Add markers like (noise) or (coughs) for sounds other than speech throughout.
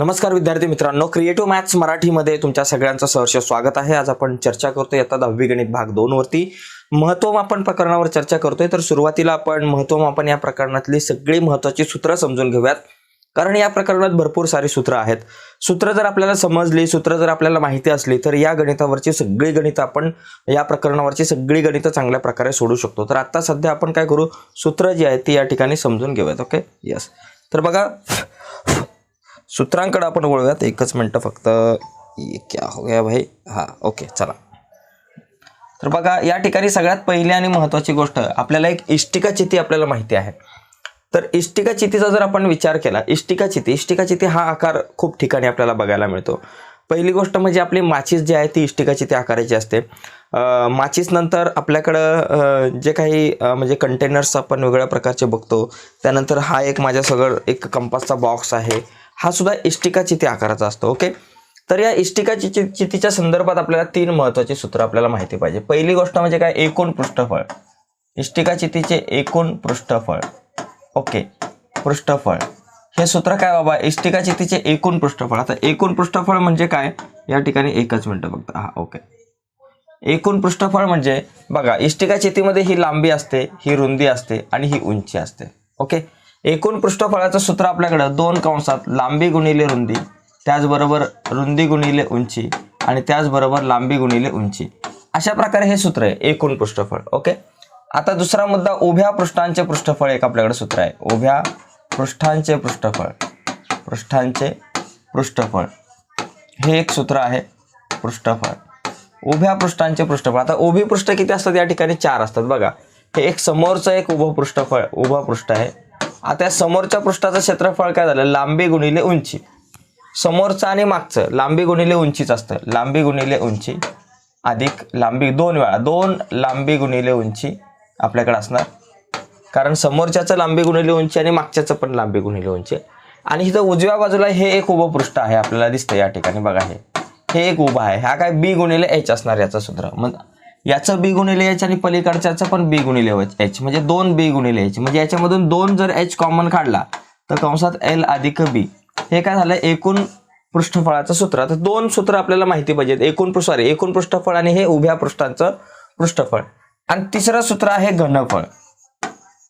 नमस्कार विद्यार्थी मित्रांनो क्रिएटिव्ह मॅथ्स मराठीमध्ये तुमच्या सगळ्यांचं सहर्ष स्वागत आहे. आज आपण चर्चा करतोय आता दहावी गणित भाग दोन वरती. महत्वमापन प्रकरणावर चर्चा करतोय. तर सुरुवातीला आपण महत्वमापन या प्रकरणातली सगळी महत्वाची सूत्र समजून घेऊयात. कारण या प्रकरणात भरपूर सारी सूत्र आहेत. सूत्र जर आपल्याला समजली सूत्र जर आपल्याला माहिती असली तर या गणितावरची सगळी गणितं आपण या प्रकरणावरची सगळी गणितं चांगल्या प्रकारे सोडू शकतो. तर आता सध्या आपण काय करू? सूत्र जी आहेत ती या ठिकाणी समजून घेऊयात ओके यस तर बघा सूत्रांकडे आपण वळूयात. एकच मिनटं फक्त. क्या हो गया भाई? हां ओके चला. तर बघा या ठिकाणी सगळ्यात पहिली आणि महत्त्वाची गोष्ट आपल्याला एक इष्टिका चिती आपल्याला माहिती आहे. तर इष्टिका चितीचा जर आपण विचार केला इष्टिका चिती इष्टिका चिती हा आकार खूप ठिकाणी आपल्याला बघायला मिळतो. पहिली गोष्ट म्हणजे आपली माचीस जी आहे ती इष्टिका चिती आकाराची असते. अं, माचीस नंतर आपल्याकडं जे काही म्हणजे कंटेनर्स आपण वेगळ्या प्रकारचे बघतो. त्यानंतर हा एक माझ्यासगळं एक कंपासचा बॉक्स आहे. हा सुद्धा इष्टिका चिती आकाराचा असतो ओके? तर या इष्टिका चितीच्या संदर्भात आपल्याला तीन महत्वाची सूत्र आपल्याला माहिती पाहिजे. पहिली गोष्ट म्हणजे काय? एकूण पृष्ठफळ. इष्टिका चितीचे एकूण पृष्ठफळ. ओके? पृष्ठफळ. हे सूत्र काय बाबा? इष्टिका चितीचे एकूण पृष्ठफळ. आता एकूण पृष्ठफळ म्हणजे काय? या ठिकाणी एकच मिनटं फक्त हा ओके. एकूण पृष्ठफळ म्हणजे बघा इष्टिका चितीमध्ये ही लांबी असते ही रुंदी असते आणि ही उंची असते. ओके? एकूण पृष्ठफळाचं सूत्र आपल्याकडं दोन कंसात लांबी गुणिले रुंदी त्याचबरोबर रुंदी गुणिले उंची आणि त्याचबरोबर लांबी गुणिले उंची. अशा प्रकारे हे सूत्र आहे एकूण पृष्ठफळ ओके? आता दुसरा मुद्दा उभ्या पृष्ठांचे पृष्ठफळ एक आपल्याकडे सूत्र आहे. उभ्या पृष्ठांचे पृष्ठफळ पृष्ठांचे पृष्ठफळ. हे एक सूत्र आहे पृष्ठफळ. उभ्या पृष्ठांचे पृष्ठफळ. आता उभी पृष्ठ किती असतात? या ठिकाणी चार असतात. बघा हे एक समोरचं एक उभं पृष्ठफळ उभं पृष्ठ आहे. आता या समोरच्या पृष्ठाचं क्षेत्रफळ काय झालं? लांबी गुणिले उंची. समोरचं आणि मागचं लांबी गुणिले उंचीच असतं. लांबी गुणिले उंची अधिक लांबी दोन वेळा. दोन लांबी गुणिले उंची आपल्याकडे असणार. कारण समोरच्याचं लांबी गुणिले उंची आणि मागच्याचं पण लांबी गुणिले उंची. आणि इथं उजव्या बाजूला हे एक उभं पृष्ठ आहे आपल्याला दिसतं या ठिकाणी. बघा हे. हे एक उभं आहे. हा काय बी गुणिले एच असणार याचं सूत्र. मग याचं बी गुणिले एच आणि पलीकडच्याचं पण बी गुणिले एच म्हणजे दोन बी गुणिले एच म्हणजे याच्यामधून दोन जर एच कॉमन काढला तर कंसात एल अधिक बी हे काय झालं? एकूण पृष्ठफळाचं सूत्र. तर दोन सूत्र आपल्याला माहिती पाहिजेत. एकूण सॉरी एकूण पृष्ठफळ आणि हे उभ्या पृष्ठांचं पृष्ठफळ. आणि तिसरं सूत्र आहे घनफळ.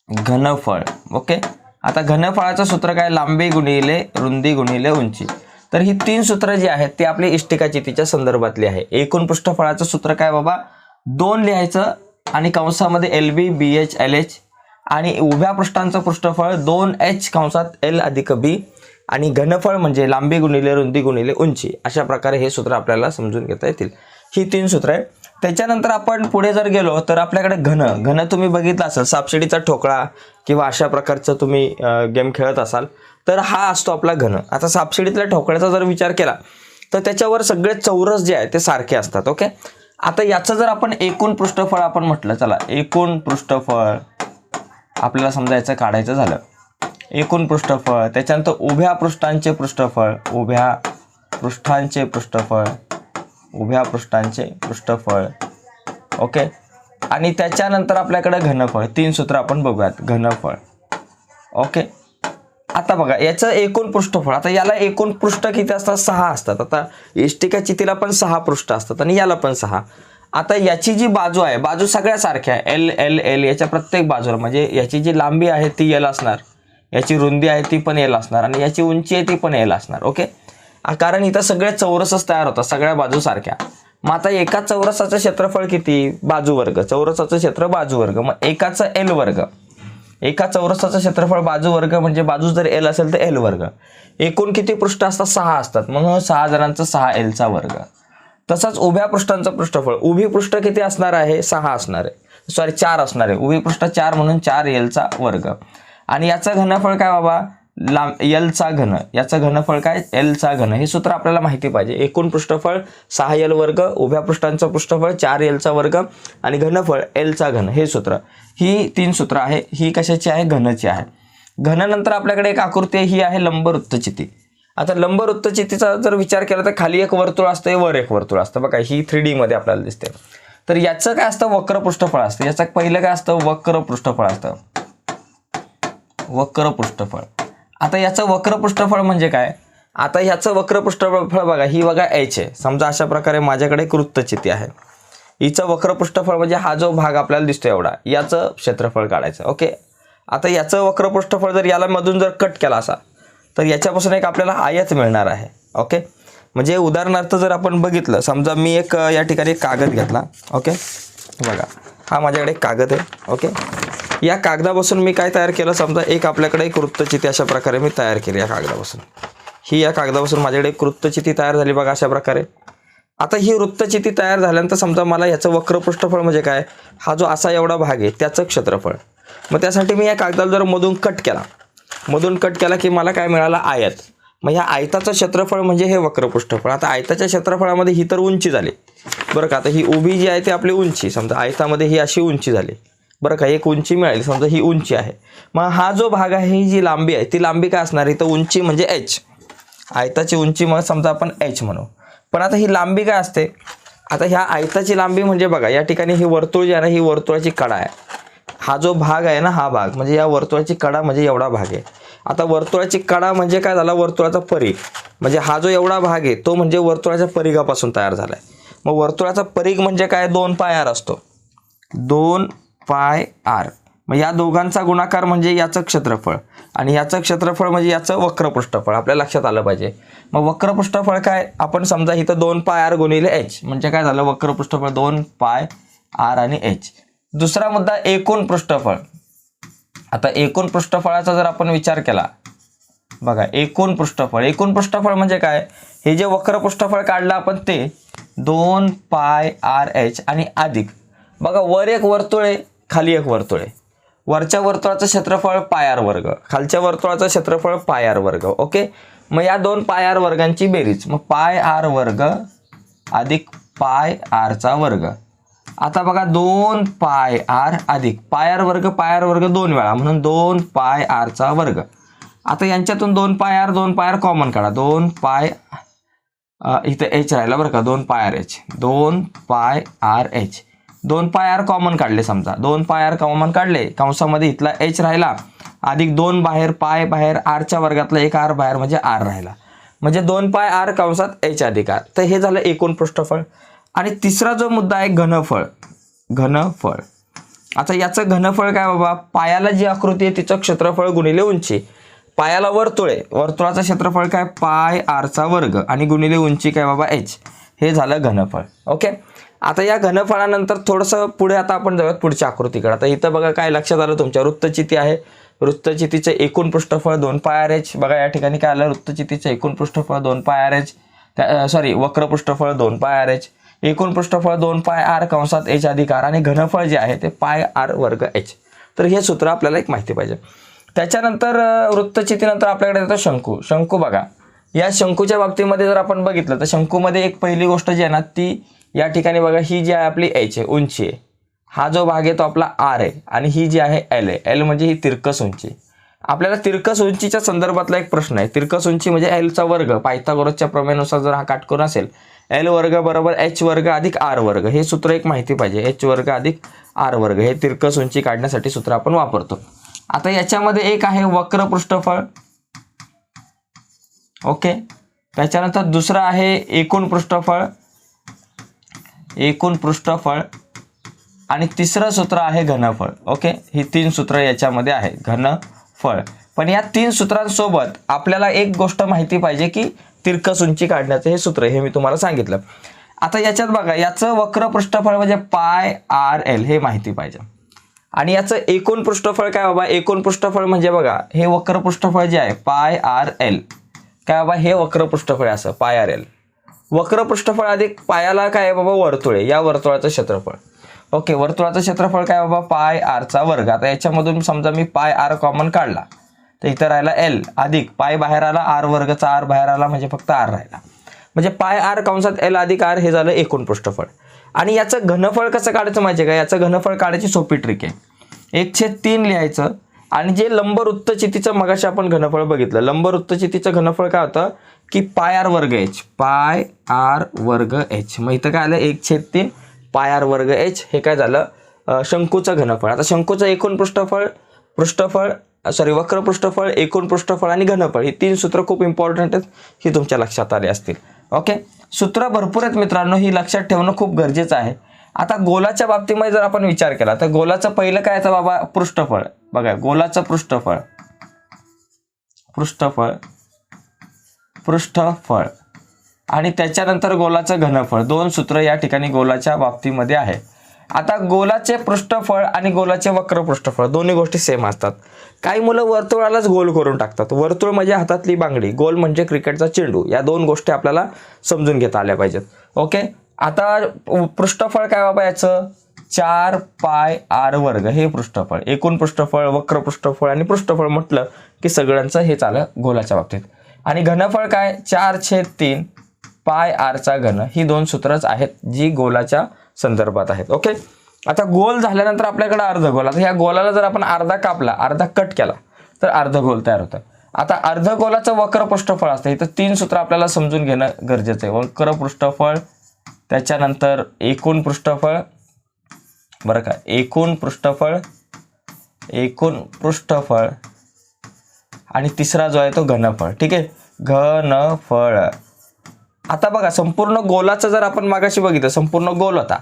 घनफळ. ओके? आता घनफळाचं सूत्र काय? लांबी गुणिले रुंदी गुणिले उंची. तर ही तीन सूत्र जी आहेत ती आपली इष्टिका चितीच्या संदर्भातली आहे. एकूण पृष्ठफळाचं सूत्र काय बाबा? दोन लिहायचं आणि कंसामध्ये L B B H L H आणि उभ्या पृष्ठांचं पृष्ठफळ दोन एच कंसात एल अधिक बी आणि घनफळ म्हणजे लांबी गुणिले रुंदी गुणिले उंची. अशा प्रकारे हे सूत्र आपल्याला समजून घेता येतील. ही तीन सूत्र आहे त्याच्यानंतर आपण पुढे जर गेलो तर आपल्याकडे घन. घन तुम्ही बघितला असाल सापशिडीचा ठोकळा किंवा अशा प्रकारचं तुम्ही गेम खेळत असाल तर हा असतो आपला घन. आता सापशिडीतल्या ठोकळ्याचा जर विचार केला तर त्याच्यावर सगळे चौरस जे आहे ते सारखे असतात ओके? आता याचं जर आपण एकूण पृष्ठफळ आपण म्हटलं चला एकूण पृष्ठफळ आपल्याला समजायचं काढायचं झालं. एकूण पृष्ठफळ त्याच्यानंतर उभ्या पृष्ठांचे पृष्ठफळ उभ्या पृष्ठांचे पृष्ठफळ उभ्या पृष्ठांचे पृष्ठफळ ओके? आणि त्याच्यानंतर आपल्याकडे घनफळ तीन सूत्र आपण बघूयात घनफळ ओके? आता बघा याचं एकूण पृष्ठफळ आता याला एकूण पृष्ठ किती असतात? सहा असतात. आता इष्टिका चितीला पण सहा पृष्ठ असतात आणि याला पण सहा. आता याची जी बाजू आहे बाजू सगळ्या सारख्या आहे. एल एल एल याच्या प्रत्येक बाजूला म्हणजे याची जी लांबी आहे ती एल असणार. याची रुंदी आहे ती पण एल असणार. आणि याची उंची आहे ती पण एल असणार ओके? कारण इथं सगळे चौरसच तयार होतात सगळ्या बाजू सारख्या. मग आता एका चौरसाचं क्षेत्रफळ किती? बाजू वर्ग. चौरसाचं क्षेत्र बाजू वर्ग. मग एकाचं एल वर्ग. एका चौरसाचं क्षेत्रफळ बाजू वर्ग म्हणजे बाजू जर एल असेल तर एल वर्ग. एकूण किती पृष्ठ असतात? सहा असतात. म्हणून सहा जणांचं सहा एलचा वर्ग. तसंच उभ्या पृष्ठांचं पृष्ठफळ. उभी पृष्ठ किती असणार आहे? सहा असणार आहे. सॉरी चार असणार आहे. उभी पृष्ठ चार म्हणून चार एलचा वर्ग. आणि याचं घनफळ काय बाबा? लांब एलचा घन. याचं घनफळ काय? एलचा घन. हे सूत्र आपल्याला माहिती पाहिजे. एकूण पृष्ठफळ सहा एल वर्ग उभ्या पृष्ठांचं पृष्ठफळ चार एलचा वर्ग आणि घनफळ एलचा घन. हे सूत्र. ही तीन सूत्र आहे. ही कशाची आहे? घनची आहे. घनानंतर आपल्याकडे एक आकृती ही आहे लंब वृत्तचिती आता लंब वृत्तचितीचा जर विचार केला तर खाली एक वर्तुळ असतं वर एक वर्तुळ असतं. बघा ही थ्री डीमध्ये आपल्याला दिसते. तर याचं काय असतं? वक्र पृष्ठफळ असतं. याचं पहिलं काय असतं? वक्र पृष्ठफळ असतं. वक्र पृष्ठफळ. आता याचं वक्र पृष्ठफळ म्हणजे काय? आता ह्याचं वक्र पृष्ठफळ बघा ही बघा एच आहे. समजा अशा प्रकारे माझ्याकडे एक वृत्तचिती आहे. हिचं वक्र पृष्ठफळ म्हणजे हा जो भाग आपल्याला दिसतो एवढा याचं क्षेत्रफळ काढायचं ओके? आता याचं वक्र पृष्ठफळ जर याला मधून जर कट केला असा तर याच्यापासून एक आपल्याला आयत मिळणार आहे ओके? म्हणजे उदाहरणार्थ जर आपण बघितलं समजा मी एक या ठिकाणी कागद घेतला ओके? बघा हा माझ्याकडे एक कागद आहे ओके? या कागदापासून मी काय तयार केलं? समजा एक आपल्याकडे एक वृत्तचिती अशा प्रकारे मी तयार केली या कागदापासून. ही या कागदापासून माझ्याकडे एक वृत्तचिती तयार झाली बघा अशा प्रकारे. आता ही वृत्तचिती तयार झाल्यानंतर समजा मला याचं वक्र पृष्ठफळ म्हणजे काय? हा जो असा एवढा भाग आहे त्याचं क्षेत्रफळ. मग त्यासाठी मी या कागदाला जर मधून कट केला. मधून कट केला की मला काय मिळालं? आयत. मग ह्या आयताचं क्षेत्रफळ म्हणजे हे वक्र पृष्ठफळ आता आयताच्या क्षेत्रफळामध्ये ही तर उंची झाली. बरं का आता ही उभी जी आहे ती आपली उंची. समजा आयतामध्ये ही अशी उंची झाली. बरं का एक उंची मिळाली समजा ही उंची आहे. मग हा जो भाग आहे ही जी लांबी आहे ती लांबी काय असणार आहे? तर उंची म्हणजे एच आयताची उंची मग समजा आपण एच म्हणू. पण आता ही लांबी काय असते? आता ह्या आयताची लांबी म्हणजे बघा या ठिकाणी ही वर्तुळ जी आहे ना ही वर्तुळाची कडा आहे. हा जो भाग आहे ना हा भाग म्हणजे या वर्तुळाची कडा म्हणजे एवढा भाग आहे. आता वर्तुळाची कडा म्हणजे काय झाला? वर्तुळाचा परीघ म्हणजे हा जो एवढा भाग आहे तो म्हणजे वर्तुळाच्या परिघापासून तयार झाला आहे मग वर्तुळाचा परीघ म्हणजे काय? दोन पायार असतो. दोन पाय आर. मग या दोघांचा गुणाकार म्हणजे याचं क्षेत्रफळ. आणि याचं क्षेत्रफळ म्हणजे याचं वक्र पृष्ठफळ आपल्या लक्षात आलं पाहिजे. मग वक्र पृष्ठफळ काय? आपण समजा इथं दोन पाय आर गुणिले एच. म्हणजे काय झालं? वक्र पृष्ठफळ दोन पाय आर आणि एच. दुसरा मुद्दा एकूण पृष्ठफळ. आता एकूण पृष्ठफळाचा जर आपण विचार केला. बघा एकूण पृष्ठफळ. एकूण पृष्ठफळ म्हणजे काय? हे जे वक्र पृष्ठफळ काढलं आपण ते दोन पाय आर एच आणि अधिक. बघा वर एक वर्तुळ आहे. खाली एक वर्तुळ आहे. वरच्या वर्तुळाचं क्षेत्रफळ पायार वर्ग खालच्या वर्तुळाचं क्षेत्रफळ पायार वर्ग ओके? मग या दोन पाय आर वर्गांची बेरीज. मग पाय आर वर्ग अधिक पाय आरचा वर्ग. आता बघा दोन पाय आर अधिक पाय आर वर्ग पाय आर वर्ग दोन वेळा म्हणून दोन पाय आरचा वर्ग. आता यांच्यातून दोन पाय आर दोन पाय आर कॉमन काढा. दोन पाय इथं एच राहिला बरं का दोन पाय आर एच दोन पाय आर एच दोन पाय आर कॉमन काढले समजा. दोन पाय आर कॉमन काढले. कंसामध्ये इथला एच राहिला. अधिक दोन बाहेर पाय बाहेर आरच्या वर्गातला एक आर बाहेर म्हणजे आर राहिला. म्हणजे दोन पाय आर कंसात एच अधिक आर तर हे झालं एकूण पृष्ठफळ. आणि तिसरा जो मुद्दा आहे घनफळ. घनफळ. आता याचं घनफळ काय बाबा? पायाला जी आकृती आहे तिचं क्षेत्रफळ गुणिले उंची. पायाला वर्तुळ. आहे वर्तुळाचं क्षेत्रफळ काय? पाय आरचा वर्ग. आणि गुणिले उंची काय बाबा? एच हे झालं घनफळ. ओके आता या घनफळानंतर थोडंसं पुढे आता आपण जाऊयात पुढच्या आकृतीकडे. आता इथं बघा काय लक्षात आलं तुमच्या वृत्तचिती आहे. वृत्तचितीचे एकूण पृष्ठफळ दोन पाय आर एच बघा या ठिकाणी काय आलं? वृत्तचितीचे एकूण पृष्ठफळ दोन पाय आर एच सॉरी वक्र पृष्ठफळ दोन पाय आर एच एकूण पृष्ठफळ दोन पाय आर कंसात एच अधिकार आणि घनफळ जे आहे ते पाय आर वर्ग एच तर हे सूत्र आपल्याला एक माहिती पाहिजे. त्याच्यानंतर वृत्तचितीनंतर आपल्याकडे येतं शंकू. शंकू बघा. या शंकूच्या बाबतीमध्ये जर आपण बघितलं तर शंकूमध्ये एक पहिली गोष्ट जी आहे ना ती या ठिकाणी बघा ही जी आहे आपली एच आहे उंची आहे. हा जो भाग आहे तो आपला आर आहे आणि ही जी आहे एल आहे. एल म्हणजे ही तिरकस उंची आपल्याला तिरकस उंचीच्या संदर्भातला एक प्रश्न आहे. तिरकस उंची म्हणजे एलचा वर्ग. पायथागोरसच्या प्रमेनुसार जर हा काटकोन असेल एल वर्ग बरोबर एच वर्ग अधिक आर वर्ग. हे सूत्र एक माहिती पाहिजे. एच वर्ग अधिक आर वर्ग. हे तिरकस उंची काढण्यासाठी सूत्र आपण वापरतो. आता याच्यामध्ये एक आहे वक्र पृष्ठफळ. ओके? त्याच्यानंतर दुसरं आहे एकूण पृष्ठफळ. एकूण पृष्ठफळ आणि तिसरं सूत्र आहे घनफळ. ओके ही तीन सूत्र याच्यामध्ये आहे घनफळ. पण या तीन सूत्रांसोबत आपल्याला एक गोष्ट माहिती पाहिजे की तिरकस उंची काढण्याचं हे सूत्र हे मी तुम्हाला सांगितलं. आता याच्यात बघा याचं वक्र पृष्ठफळ म्हणजे पाय आर एल हे माहिती पाहिजे. आणि याचं एकूण पृष्ठफळ काय बाबा? एकूण पृष्ठफळ म्हणजे बघा हे वक्र पृष्ठफळ जे आहे पाय आर एल. काय बाबा? हे वक्र पृष्ठफळ असं पाय आर एल. वक्र पृष्ठफळ अधिक पायाला काय आहे बाबा? वर्तुळे. या वर्तुळाचं क्षेत्रफळ. ओके वर्तुळाचं क्षेत्रफळ काय बाबा? पाय आरचा वर्ग. आता याच्यामधून समजा मी पाय आर कॉमन काढला तर इथं राहिला एल अधिक. पाय बाहेर आला आर वर्गचा आर बाहेर आला म्हणजे फक्त आर राहिला. म्हणजे पाय आर कंसात एल अधिक आर हे झालं एकूण पृष्ठफळ. आणि याचं घनफळ कसं काढायचं माहिती आहे का? याचं घनफळ काढायची सोपी ट्रिक आहे. एक छेद तीन लिहायचं. आणि जे लंब वृत्तचितीचं मगाशी आपण घनफळ बघितलं. लंब वृत्तचितीचं घनफळ काय होतं? की पाय आर वर्ग एच. पाय आर वर्ग एच. मग इथं काय आलं? एक छेद तीन. पाय आर वर्ग एच. हे काय झालं? शंकूचं घनफळ. आता शंकूचं एकूण पृष्ठफळ पृष्ठफळ सॉरी वक्र पृष्ठफळ एकूण पृष्ठफळ आणि घनफळ ही तीन सूत्र खूप इम्पॉर्टंट आहेत ही तुमच्या लक्षात आली असतील. ओके सूत्र भरपूर आहेत मित्रांनो ही लक्षात ठेवणं खूप गरजेचं आहे. आता गोलाच्या बाबतीमध्ये जर आपण विचार केला तर गोलाचं पहिलं काय येतं बाबा? पृष्ठफळ. बघा गोलाचं पृष्ठफळ. पृष्ठफळ. पृष्ठफळ. आणि त्याच्यानंतर गोलाचं घनफळ. दोन सूत्र या ठिकाणी गोलाच्या बाबतीमध्ये आहे. आता गोलाचे पृष्ठफळ आणि गोलाचे वक्र पृष्ठफळ दोन्ही गोष्टी सेम असतात. काही मुलं वर्तुळालाच गोल करून टाकतात. वर्तुळ म्हणजे हातातली बांगडी. गोल म्हणजे क्रिकेटचा चेंडू. या दोन गोष्टी आपल्याला समजून घेता आल्या पाहिजेत. ओके? आता पृष्ठफळ काय बाबा याचं? चार पाय आर वर्ग. हे पृष्ठफळ. एकूण पृष्ठफळ वक्र पृष्ठफळ आणि पृष्ठफळ म्हटलं की सगळ्यांचं हे चालं गोलाच्या बाबतीत. आणि घनफळ काय? चार छेद तीन पाय आरचा घन. ही दोन सूत्रच आहेत जी गोलाच्या संदर्भात आहेत. ओके आता गोल झाल्यानंतर आपल्याकडे अर्धगोल. आता ह्या गोलाला जर आपण अर्धा कापला अर्धा कट केला तर अर्धगोल तयार होतं. आता अर्धगोलाचं वक्र पृष्ठफळ असतं. इथं तीन सूत्र आपल्याला समजून घेणं गरजेचं आहे. वक्र पृष्ठफळ त्याच्यानंतर एकूण पृष्ठफळ बरं का? एकूण पृष्ठफळ एकूण पृष्ठफळ आणि तिसरा जो आहे तो घनफळ. ठीक आहे? घनफळ. आता बघा संपूर्ण गोलाचं जर आपण मागाशी बघितलं संपूर्ण गोल होता.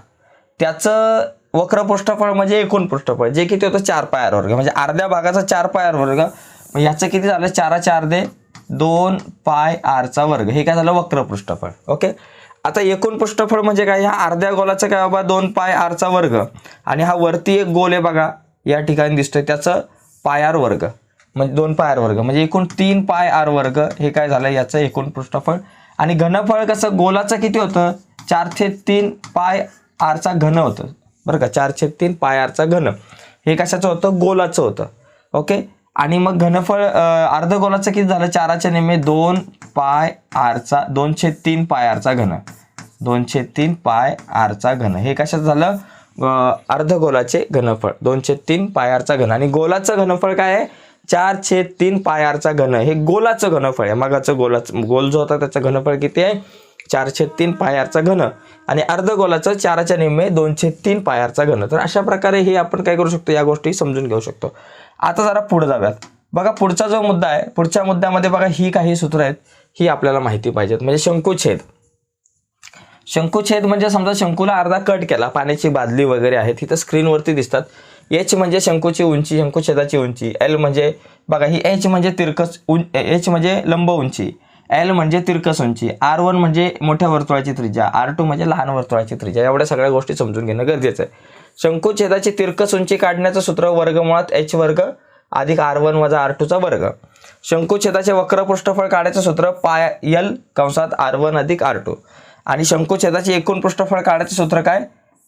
त्याचं वक्र पृष्ठफळ म्हणजे एकूण पृष्ठफळ जे किती होतं चार पायर वर्ग. म्हणजे अर्ध्या भागाचा चार पायर वर्ग. मग याचं किती झालं? चारा चार दे. दोन पाय आरचा वर्ग. हे काय झालं? वक्र पृष्ठफळ. ओके? आता एकूण पृष्ठफळ म्हणजे काय? ह्या अर्ध्या गोलाचं काय बाबा? दोन पाय आरचा वर्ग. आणि हा वरती एक गोल आहे बघा. या ठिकाणी दिसतोय त्याचं पायार वर्ग. म्हणजे दोन पाय आर वर्ग. म्हणजे एकूण तीन पाय आर वर्ग हे काय झालं याचं एकूण पृष्ठफळ. आणि घनफळ कसं गोलाचं किती होतं? चार छेद तीन पाय आरचा घन होतं. बरं का? चार छेद तीन पाय आरचा घन. हे कशाचं होतं? गोलाचं होतं. ओके? आणि मग घनफळ अर्ध गोलाचं किती झालं? चाराच्या नेमे दोन पाय आरचा दोन छेद तीन पाय आरचा घन. दोन छेद तीन पाय आरचा घन. हे कशात झालं? अर्ध गोलाचे घनफळ. दोनशे तीन पाय आरचा घन. आणि गोलाचं घनफळ काय आहे? चार छेद तीन पायारचा घन हे गोलाचं घनफळ आहे. मगाचं गोलाचं गोल जो होता त्याचं घनफळ किती आहे? चार छेद तीन पायारचा घन. आणि अर्धगोलाचं चाराच्या निम्मे दोन छेद तीन पायारचा घन. तर अशा प्रकारे हे आपण काय करू शकतो? या गोष्टी समजून घेऊ शकतो. आता जरा पुढे जाऊयात. बघा पुढचा जो मुद्दा आहे पुढच्या मुद्द्यामध्ये बघा ही काही सूत्र आहेत. ही आपल्याला माहिती पाहिजेत. म्हणजे शंकुछेद शंकुछेद म्हणजे समजा शंकूला अर्धा कट केला. पाण्याची बादली वगैरे आहे तिथं स्क्रीनवरती दिसतात. एच म्हणजे शंकूची उंची शंकुछेदाची उंची. एल म्हणजे बघा ही एच म्हणजे तिरकस उं एच म्हणजे लंब उंची. एल म्हणजे तिरकस उंची. आर वन म्हणजे मोठ्या वर्तुळाची त्रिज्या. आर टू म्हणजे लहान वर्तुळाची त्रिज्या. एवढ्या सगळ्या गोष्टी समजून घेणं गरजेचं आहे. शंकुछेदाची तिरकस उंची काढण्याचं सूत्र वर्गमुळात एच वर्ग अधिक आर वन वजा आर टूचा वर्ग. शंकुछेदाचे वक्र पृष्ठफळ काढायचं सूत्र पाय यल कंसात आर वन अधिक आर टू आणि शंकुछेदाचे एकूण पृष्ठफळ काढायचं सूत्र काय?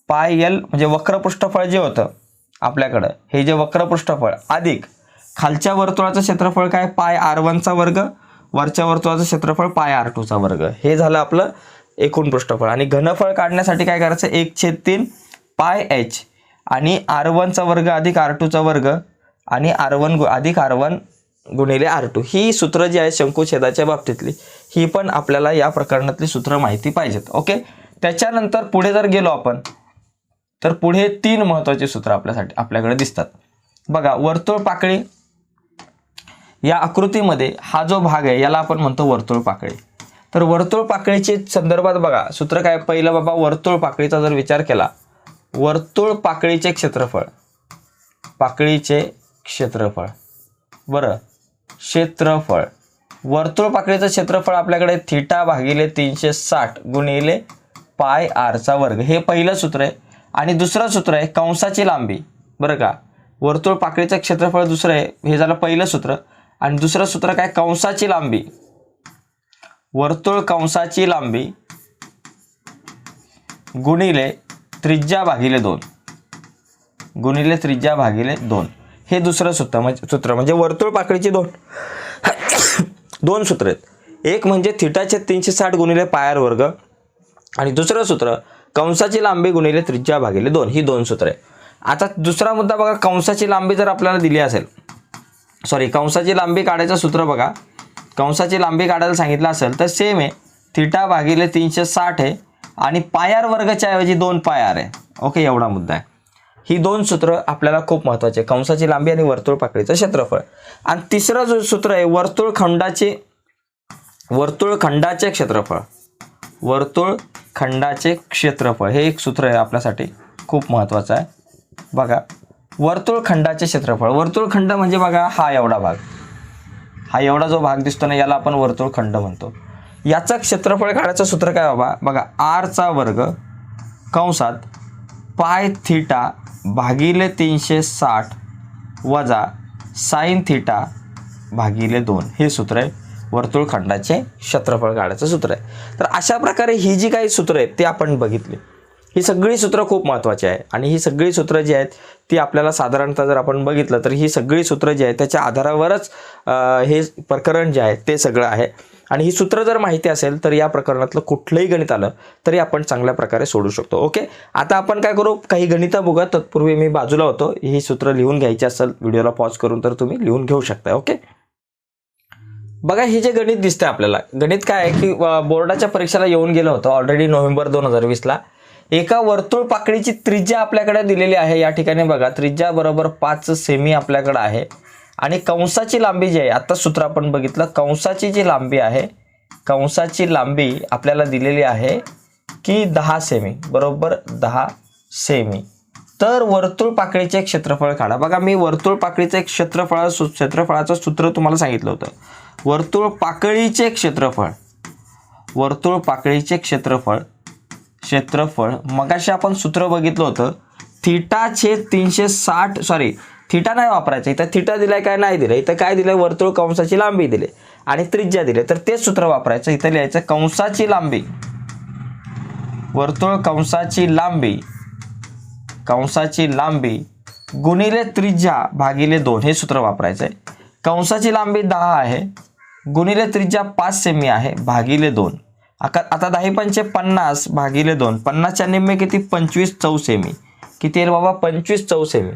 पाय यल म्हणजे वक्र पृष्ठफळ जे होतं. आपल्याकडं. हे जे वक्र पृष्ठफळ अधिक. खालच्या वर्तुळाचं क्षेत्रफळ काय? पाय आर वनचा वर्ग. वरच्या वर्तुळाचं क्षेत्रफळ पाय आर टूचा वर्ग. हे झालं आपलं एकूण पृष्ठफळ. आणि घनफळ काढण्यासाठी काय करायचं? एक छेद तीन पाय एच. आणि आर वनचा वर्ग अधिक आर टूचा वर्ग. आणि आर वन गु अधिक आर वन गुणिले आर टू. ही सूत्र जी आहेत शंकुछेदाच्या बाबतीतली ही पण आपल्याला या प्रकरणातली सूत्र माहिती पाहिजेत. ओके? त्याच्यानंतर पुढे जर गेलो आपण तर पुढे तीन महत्त्वाचे सूत्र आपल्यासाठी आपल्याकडे दिसतात. बघा वर्तुळ पाकळी या आकृतीमध्ये हा जो भाग आहे याला आपण म्हणतो वर्तुळ पाकळी. तर वर्तुळ पाकळीचे संदर्भात बघा सूत्र काय? पहिलं बाबा वर्तुळ पाकळीचा जर विचार केला वर्तुळ पाकळीचे क्षेत्रफळ पाकळीचे क्षेत्रफळ. बरं क्षेत्रफळ. वर्तुळ पाकळीचं क्षेत्रफळ आपल्याकडे थिटा भागिले तीनशे साठ गुणिले पाय आरचा वर्ग. हे पहिलं सूत्र आहे. आणि दुसरं सूत्र आहे कंसाची लांबी. बरं का? वर्तुळ पाकळीचं क्षेत्रफळ दुसरं आहे. हे झालं पहिलं सूत्र. आणि दुसरं सूत्र काय? कंसाची लांबी. वर्तुळ कंसाची लांबी गुणिले त्रिज्या भागिले दोन. गुणिले त्रिज्या भागिले दोन. हे दुसरं सूत्र म्हणजे सूत्र म्हणजे वर्तुळ पाकळीची दोन. (coughs) दोन सूत्र आहेत. एक म्हणजे थिटाचे तीनशे साठ गुणिले पायर वर्ग. आणि दुसरं सूत्र कंसाची लांबी गुणिले त्रिज्या भागिले दोन ही दोन सूत्र आहे. आता दुसरा मुद्दा बघा कंसाची लांबी जर आपल्याला दिली असेल सॉरी कंसाची लांबी काढायचं सूत्र बघा कंसाची लांबी काढायला सांगितलं असेल तर सेम आहे. थिटा भागिले तीनशे साठ आहे आणि पायार वर्गाच्या ऐवजी दोन पायार आहे. ओके एवढा मुद्दा आहे. ही दोन सूत्र आपल्याला खूप महत्त्वाचे आहे. कंसाची लांबी आणि वर्तुळ पाकळीचं क्षेत्रफळ. आणि तिसरं जो सूत्र आहे वर्तुळ खंडाचे वर्तुळ खंडाचे क्षेत्रफळ. वर्तुळ खंडाचे क्षेत्रफळ हे एक सूत्र आहे आपल्यासाठी खूप महत्त्वाचं आहे. बघा वर्तुळ खंडाचे क्षेत्रफळ. वर्तुळ खंड म्हणजे बघा हा एवढा भाग. हा एवढा जो भाग दिसतो ना याला आपण वर्तुळ खंड म्हणतो. याचं क्षेत्रफळ काढायचं सूत्र काय बाबा? बघा आरचा वर्ग कंसात पाय थिटा भागिले तीनशे साठ वजा साईन थिटा भागिले दोन. हे सूत्र आहे. वर्तुळखंडाचे क्षेत्रफळ काढायचं सूत्र आहे. तर अशा प्रकारे ही जी काही सूत्र आहेत ती आपण बघितली. ही सगळी सूत्र खूप महत्त्वाची आहे आणि ही सगळी सूत्र जी आहेत ती आपल्याला साधारणतः जर आपण बघितलं तर ही सगळी सूत्र जी आहेत त्याच्या आधारावरच हे प्रकरण जे आहे ते सगळं आहे. आणि ही सूत्र जर माहिती असेल तर या प्रकरणातलं कुठलंही गणित आलं तरी आपण चांगल्या प्रकारे सोडू शकतो. ओके? आता आपण काय करू? काही गणितं बघा तत्पूर्वी मी बाजूला होतो. ही सूत्र लिहून घ्यायची असेल व्हिडिओला पॉज करून तर तुम्ही लिहून घेऊ शकता ओके? बघा हे जे गणित दिसतंय आपल्याला गणित काय आहे की बोर्डाच्या परीक्षेला येऊन गेलं होतं ऑलरेडी नोव्हेंबर दोन हजार वीसला. एका वर्तुळ पाकळीची त्रिज्या आपल्याकडे दिलेली आहे या ठिकाणी बघा त्रिज्या बरोबर पाच सेमी आपल्याकडे आहे. आणि कंसाची लांबी जी आहे आत्ता सूत्र आपण बघितलं कंसाची जी लांबी आहे कंसाची लांबी आपल्याला दिलेली आहे की दहा सेमी बरोबर दहा सेमी तर वर्तुळ पाकळीचे क्षेत्रफळ काढा. बघा मी वर्तुळ पाकळीचं एक क्षेत्रफळ सु क्षेत्रफळाचं सूत्र तुम्हाला सांगितलं होतं. वर्तुळ पाकळीचे क्षेत्रफळ. वर्तुळ पाकळीचे क्षेत्रफळ क्षेत्रफळ मगाशी आपण सूत्र बघितलं होतं. थिटाचे तीनशे साठ सॉरी थिटा नाही वापरायचं. इथं थिटा दिलाय काय नाही दिलं इथं काय दिलंय? वर्तुळ कंसाची लांबी दिली. आणि त्रिज्या दिले. तर तेच सूत्र वापरायचं. इथं लिहायचं कंसाची लांबी. वर्तुळ कंसाची लांबी कंसाची लांबी गुणिले त्रिज्या भागिले दोन हे सूत्र वापरायचं आहे कंसाची लांबी दहा आहे. गुणिले त्रिज्या पाच सेमी आहे भागिले दोन. आका आता दहा पंचे पन्नास भागिले दोन. पन्नासच्या निम्मे किती? पंचवीस चौ सेमी किती येईल बाबा? पंचवीस चौ सेमी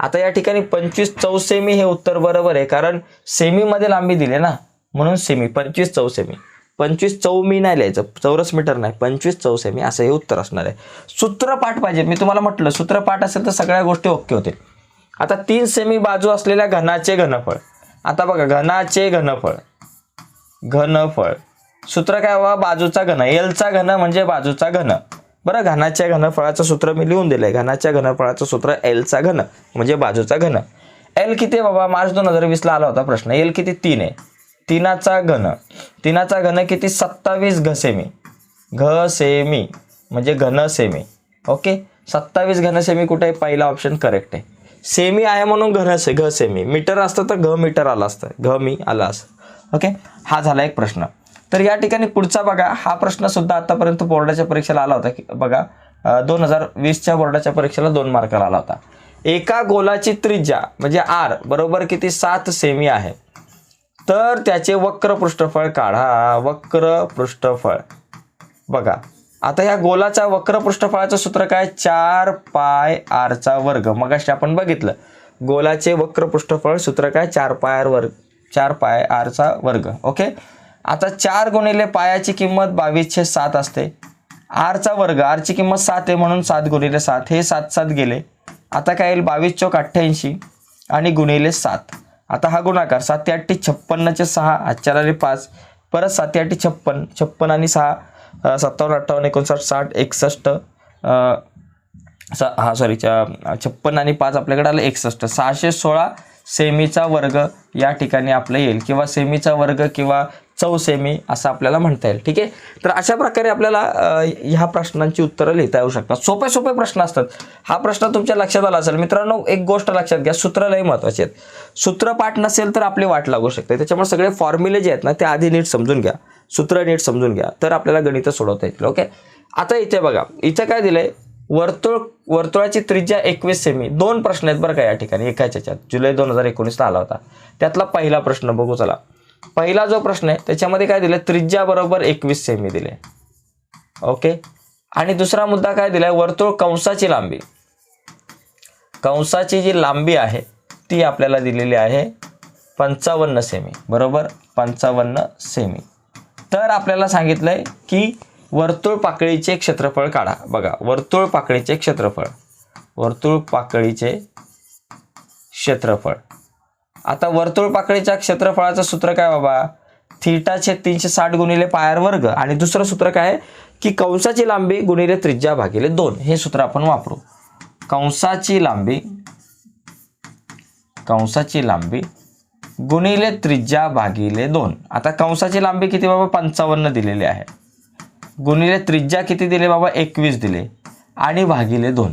आता या ठिकाणी पंचवीस चौ सेमी हे उत्तर बरोबर आहे कारण सेमीमध्ये लांबी दिली ना. म्हणून सेमी पंचवीस चौ सेमी पंचवीस चौ मी नाही लिहायचं चौरस मीटर नाही पंचवीस चौ सेमी असं हे उत्तर असणार आहे. सूत्रपाठ पाहिजे. मी तुम्हाला म्हटलं सूत्रपाठ असेल तर सगळ्या गोष्टी ओके होतील. आता तीन सेमी बाजू असलेल्या घनाचे घनफळ. आता बघा घनाचे घनफळ. घनफळ. सूत्र काय हवा बाजूचा घन. एलचा घन म्हणजे बाजूचा घन. बरं घनाच्या घनफळाचं सूत्र मी लिहून दिलंय. घनाच्या घनफळाचं सूत्र एलचा घन म्हणजे बाजूचा घन. एल किती बाबा? मार्च दोन हजार वीसला आला होता प्रश्न. एल किती? तीन आहे. तीनाचा घन. तीनाचा घन किती? सत्तावीस घ सेमी घ सेमी म्हणजे घन सेमी ओके? सत्तावीस घन सेमी कुठे आहे? पहिला ऑप्शन करेक्ट आहे. सेमी आहे म्हणून घन से घ सेमी मीटर असतं तर घ मीटर आला असतं. घ मी आला असतं. ओके? हा झाला एक प्रश्न. तर या ठिकाणी पुढचा बघा हा प्रश्न सुद्धा आतापर्यंत बोर्डाच्या परीक्षेला आला होता. की बघा दोन हजार वीसच्या बोर्डाच्या परीक्षेला दोन मार्काला आला होता. एका गोलाची त्रिज्या म्हणजे आर बरोबर किती? सात सेमी आहे. तर त्याचे वक्र पृष्ठफळ काढा. वक्र पृष्ठफळ. बघा आता या गोलाचा वक्र पृष्ठफळाचं सूत्र काय? चार पाय आरचा वर्ग. मगाशी आपण बघितलं. गोलाचे वक्र पृष्ठफळ सूत्र काय? चार पाय आर वर्ग. चार पाय आरचा वर्ग ओके? आता चार गुणिले पायाची किंमत बावीसशे सात असते. आरचा वर्ग आरची किंमत सात आहे म्हणून सात गुणिले सात हे सात सात गेले. आता काय येईल? बावीस चौक अठ्ठ्याऐंशी आणि गुणिले सात. आता हा गुणाकार सात आठी छप्पन्नचे सहा आजच्याला पाच. परत सात आठी छप्पन छप्पन आणि सहा सत्तावन्न अठ्ठावन्न एकोणसाठ साठ एकसष्ट सा स हा सॉरी छप्पन आणि पाच आपल्याकडे आलं एकसष्ट. सहाशे सोळा सेमीचा वर्ग या ठिकाणी आपलं येईल किंवा सेमीचा वर्ग किंवा चौ सेमी असं आपल्याला म्हणता येईल. ठीक आहे? तर अशा प्रकारे आपल्याला ह्या प्रश्नांची उत्तरं लिहिता येऊ शकतात. सोपे सोपे प्रश्न असतात. हा प्रश्न तुमच्या लक्षात आला असेल. मित्रांनो एक गोष्ट लक्षात घ्या. सूत्र लय महत्त्वाचे आहेत. सूत्र पाठ नसेल तर आपली वाट लागू शकते. त्याच्यामुळे सगळे फॉर्म्युले जे आहेत ना ते आधी नीट समजून घ्या. सूत्र नीट समजून घ्या. तर आपल्याला गणितं सोडवता येतील. ओके? आता इथे बघा. इथे काय दिलंय? वर्तुळ वर्तुळाची त्रिज्या एकवीस सेमी दोन प्रश्न आहेत बरं का या ठिकाणी एकाच याच्यात. जुलै दोन हजार एकोणीसला आला होता. त्यातला पहिला प्रश्न बघू चला. पहिला जो प्रश्न आहे त्याच्यामध्ये काय दिलं त्रिज्या बरोबर एकवीस सेमी दिले ओके? आणि दुसरा मुद्दा काय दिलाय? वर्तुळ कंसाची लांबी. कंसाची जी लांबी आहे ती आपल्याला दिलेली आहे पंचावन्न सेमी बरोबर? पंचावन्न सेमी तर आपल्याला सांगितलंय की वर्तुळ पाकळीचे क्षेत्रफळ काढा. बघा वर्तुळ पाकळीचे क्षेत्रफळ. वर्तुळ पाकळीचे क्षेत्रफळ. आता वर्तुळ पाकळीच्या क्षेत्रफळाचं सूत्र काय बाबा? थिटाचे तीनशे साठ गुणिले पायर वर्ग. आणि दुसरं सूत्र काय? आहे की कंसाची लांबी गुणिले त्रिज्या भागिले दोन. हे सूत्र आपण वापरू. कंसाची लांबी कंसाची लांबी गुणिले त्रिज्या भागिले दोन. आता कंसाची लांबी किती बाबा? पंचावन्न दिलेली आहे. गुणिले त्रिज्या किती दिले बाबा? एकवीस दिले. आणि भागिले दोन.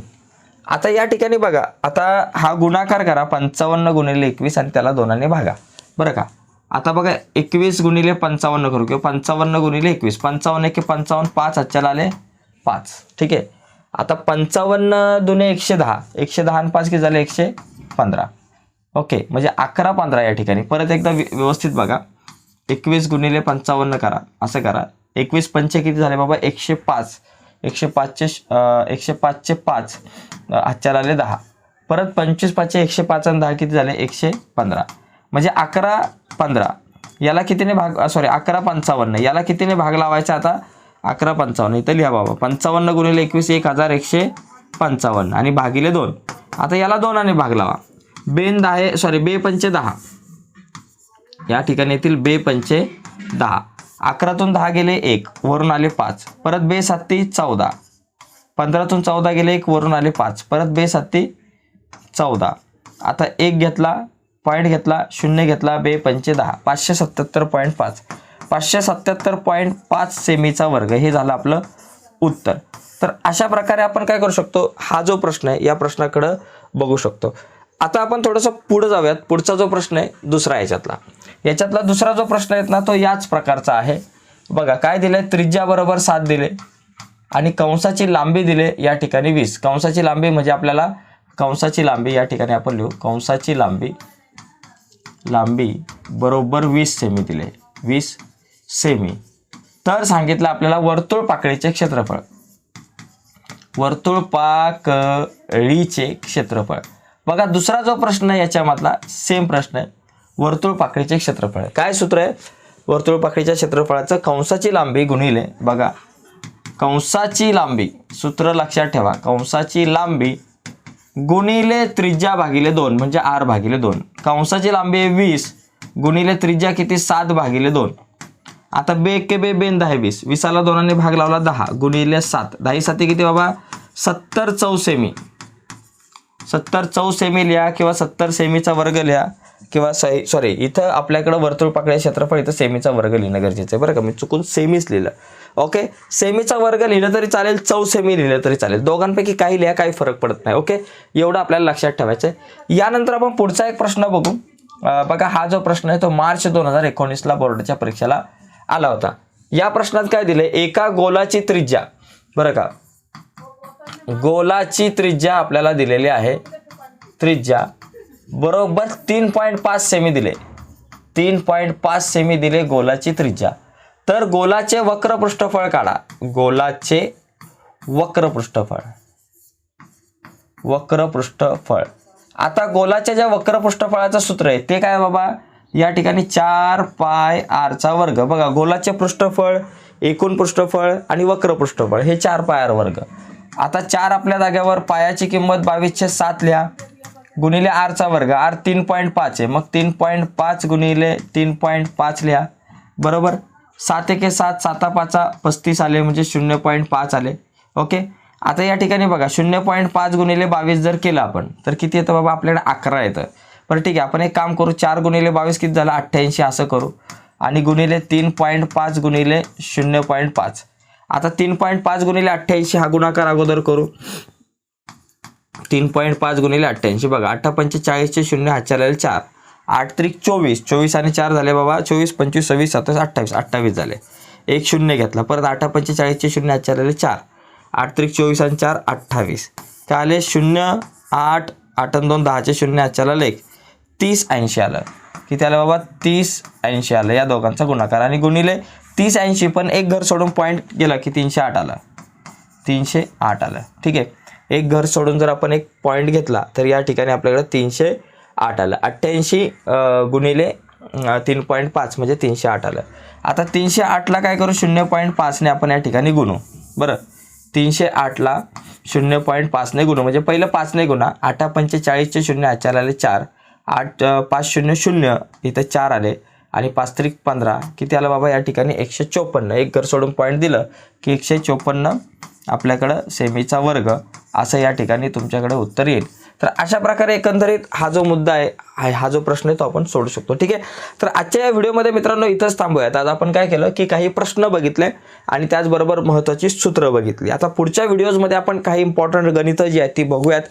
आता या ठिकाणी बघा. आता हा गुणाकार करा. पंचावन्न गुणिले एकवीस आणि त्याला दोनाने भागा. बरं का? आता बघा एकवीस गुणिले पंचावन्न करू. किंवा पंचावन्न गुणिले एकवीस. पंचावन्न एक पंचावन्न पाच आजच्याला आले पाच. ठीक आहे? आता पंचावन्न दुने एकशे दहा. एकशे दहा आणि पाच किती झाले? एकशे पंधरा. ओके. म्हणजे अकरा पंधरा या ठिकाणी. परत एकदा व्यवस्थित बघा. एकवीस गुणिले पंचावन्न करा. असं करा. एकवीस पंचे किती झाले बाबा? एकशे पाच. एकशे पाचचे श- एकशे पाचचे पाच. अं, हातच्याला आले दहा. परत पंचवीस पाचशे एकशे पाच आणि दहा किती झाले? एकशे पंधरा. म्हणजे अकरा पंधरा. याला कितीने भाग सॉरी अकरा पंचावन्न. याला कितीने भाग लावायचा आता? अकरा पंचावन्न. इथं लिहा बाबा. पंचावन्न गुणिले एकवीस एक हजार एकशे पंचावन्न. आणि भागिले दोन. आता याला दोनाने भाग लावा. बेन दहा आहे सॉरी बे पंचे दहा. या ठिकाणी येथील बे पंचे दहा. अकरातून दहा गेले एक वरून आले पाच. परत बे साती चौदा. पंधरातून चौदा गेले एक वरून आले पाच. परत बे साती चौदा. आता एक घेतला पॉईंट घेतला शून्य घेतला बे पंचे दहा. पाचशे सत्याहत्तर पॉईंट पाच. पाचशे सत्याहत्तर पॉईंट पाच सेमीचा वर्ग. हे झालं आपलं उत्तर. तर अशा प्रकारे आपण काय करू शकतो? हा जो प्रश्न आहे या प्रश्नाकडं बघू शकतो. आता आपण थोडंसं पुढं जाऊयात. पुढचा जो प्रश्न आहे दुसरा याच्यातला. याच्यातला दुसरा जो प्रश्न आहे ना तो याच प्रकारचा आहे. बघा काय दिलंय? त्रिज्या बरोबर सात दिले. आणि कंसाची लांबी दिले या ठिकाणी वीस. कंसाची लांबी म्हणजे आपल्याला कंसाची लांबी या ठिकाणी आपण लिहू. कंसाची लांबी लांबी बरोबर वीस सेमी दिले. वीस सेमी तर सांगितलं आपल्याला वर्तुळ पाकळीचे क्षेत्रफळ. वर्तुळ पाकळीचे क्षेत्रफळ. बघा दुसरा जो प्रश्न आहे याच्यामधला सेम प्रश्न आहे. वर्तुळ पाकळीचे क्षेत्रफळ काय सूत्र आहे? वर्तुळ पाकळीच्या क्षेत्रफळाचं कंसाची लांबी गुणिले बघा. कंसाची लांबी सूत्र लक्षात ठेवा. कंसाची लांबी गुणिले त्रिज्या भागिले दोन म्हणजे आर भागिले दोन. कंसाची लांबी आहे वीस गुणिले त्रिज्या किती? सात भागिले दोन. आता बे के बे बेन दहा वीस. विसाला दोनाने भाग लावला दहा गुणिले सात. दहा साती किती बाबा? सत्तर चौसेमी. सत्तर चौ सेमी लिहा किंवा सत्तर सेमीचा वर्ग लिहा किंवा सही सॉरी इथं आपल्याकडं वर्तुळ पाकळ्या क्षेत्रफळ इथं सेमीचा वर्ग लिहिणं गरजेचं आहे. बरं का? मी चुकून सेमीच लिहिलं. ओके सेमीचा वर्ग लिहिलं तरी चालेल चौ सेमी लिहिलं तरी चालेल. दोघांपैकी काही लिहा काही फरक पडत नाही. ओके एवढं आपल्याला लक्षात ठेवायचं आहे. यानंतर आपण पुढचा एक प्रश्न बघू. बघा हा जो प्रश्न आहे तो मार्च दोन हजार एकोणीसला बोर्डाच्या परीक्षेला आला होता. या प्रश्नात काय दिले एका गोलाची त्रिज्या. बरं का? गोलाची त्रिज्या आपल्याला दिलेली आहे. त्रिज्या. बरोबर तीन पॉईंट पाच सेमी दिले. तीन पॉईंट पाच सेमी दिले गोलाची त्रिज्या. तर गोलाचे वक्र पृष्ठफळ काढा. गोलाचे वक्र पृष्ठफळ वक्र पृष्ठफळ आता गोलाच्या ज्या वक्र पृष्ठफळाचं सूत्र आहे ते काय बाबा? या ठिकाणी चार पाय आरचा वर्ग. बघा गोलाचे पृष्ठफळ एकूण पृष्ठफळ आणि वक्र पृष्ठफळ हे चार पाय आर वर्ग. आता चार आपल्या जाग्यावर पायाची किंमत बावीसशे सात लिहा. गुणिले आरचा वर्ग. आर तीन पॉईंट पाच आहे. मग तीन पॉईंट पाच गुणिले तीन पॉईंट पाच लिहा. बरोबर? सात एके सात साता पाचा पस्तीस आले म्हणजे शून्य पॉईंट पाच आले. ओके? आता या ठिकाणी बघा शून्य पॉईंट पाच गुणिले बावीस जर केलं आपण तर किती येतं बाबा? आपल्याकडे अकरा येतं. बरं ठीक आहे आपण एक काम करू चार गुणिले बावीस किती झालं? अठ्ठ्याऐंशी असं करू. आणि गुणिले तीन पॉईंट पाच गुणिले शून्य पॉईंट पाच. आता तीन पॉईंट पाच गुणिले अठ्ठ्याऐंशी हा गुणाकार अगोदर करू. तीन पॉईंट पाच गुणिले अठ्ठ्याऐंशी. बघा अठ्ठा पंचेचाळीसचे शून्य हातच्या चार. आठ त्रिक चोवीस. चोवीस आणि चार झाले बाबा चोवीस पंचवीस सव्वीस सत्तावीस अठ्ठावीस. अठ्ठावीस झाले. एक शून्य घेतला. परत आठा पंचेचाळीसचे शून्य हातच्या चार. आठ त्रिक चोवीस आणि चार अठ्ठावीस. काय आले शून्य आठ आठ आणि दोन दहाचे शून्य हातच्या एक. तीस ऐंशी आलं. किती आलं बाबा? तीस ऐंशी आलं. या दोघांचा गुणाकार. आणि गुणिले तीस ऐंशी पण एक घर सोडून पॉईंट गेला की तीनशे आठ आला. तीनशे आठ आलं. ठीक आहे? एक घर सोडून जर आपण एक पॉईंट घेतला तर या ठिकाणी आपल्याकडे तीनशे आठ आलं. अठ्ठ्याऐंशी गुणिले तीन पॉईंट पाच म्हणजे तीनशे आठ आलं. आता तीनशे आठला काय करू? शून्य पॉईंट पाचने आपण या ठिकाणी गुणू. बरं? तीनशे आठला शून्य पॉईंट पाचने गुणू. म्हणजे पहिलं पाचने गुणा. आठा पंचेचाळीसचे शून्य आचार आले चार. आठ पाच शून्य शून्य. इथं चार आले. आणि पाच त्रिक पंधरा किती आलं बाबा या ठिकाणी एकशे चोपन्न एक घर सोडून पॉईंट दिलं की एकशे चोपन्न आपल्याकडं सेमीचा वर्ग असं या ठिकाणी तुमच्याकडे उत्तर येईल. तर अशा प्रकारे एकंदरीत हा जो मुद्दा आहे हा हा जो प्रश्न आहे तो आपण सोडू शकतो. ठीक आहे? तर आजच्या या व्हिडिओमध्ये मित्रांनो इथंच थांबूयात. आज आपण काय केलं की काही प्रश्न बघितले आणि त्याचबरोबर महत्त्वाची सूत्र बघितली. आता पुढच्या व्हिडिओजमध्ये आपण काही इम्पॉर्टंट गणितं जी आहेत ती बघूयात.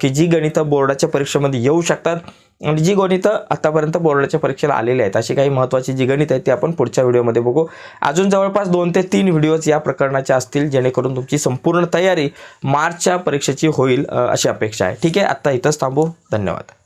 की जी गणितं बोर्डाच्या परीक्षेमध्ये येऊ शकतात. आणि जी गणितं आतापर्यंत बोर्डाच्या परीक्षेला आलेली आहेत अशी काही महत्त्वाची जी गणित आहेत ती आपण पुढच्या व्हिडिओमध्ये बघू. अजून जवळपास दोन ते तीन व्हिडिओज या प्रकरणाचे असतील जेणेकरून तुमची संपूर्ण तयारी मार्चच्या परीक्षेची होईल अशी अपेक्षा आहे. ठीक आहे आत्ता इथंच थांबू. धन्यवाद.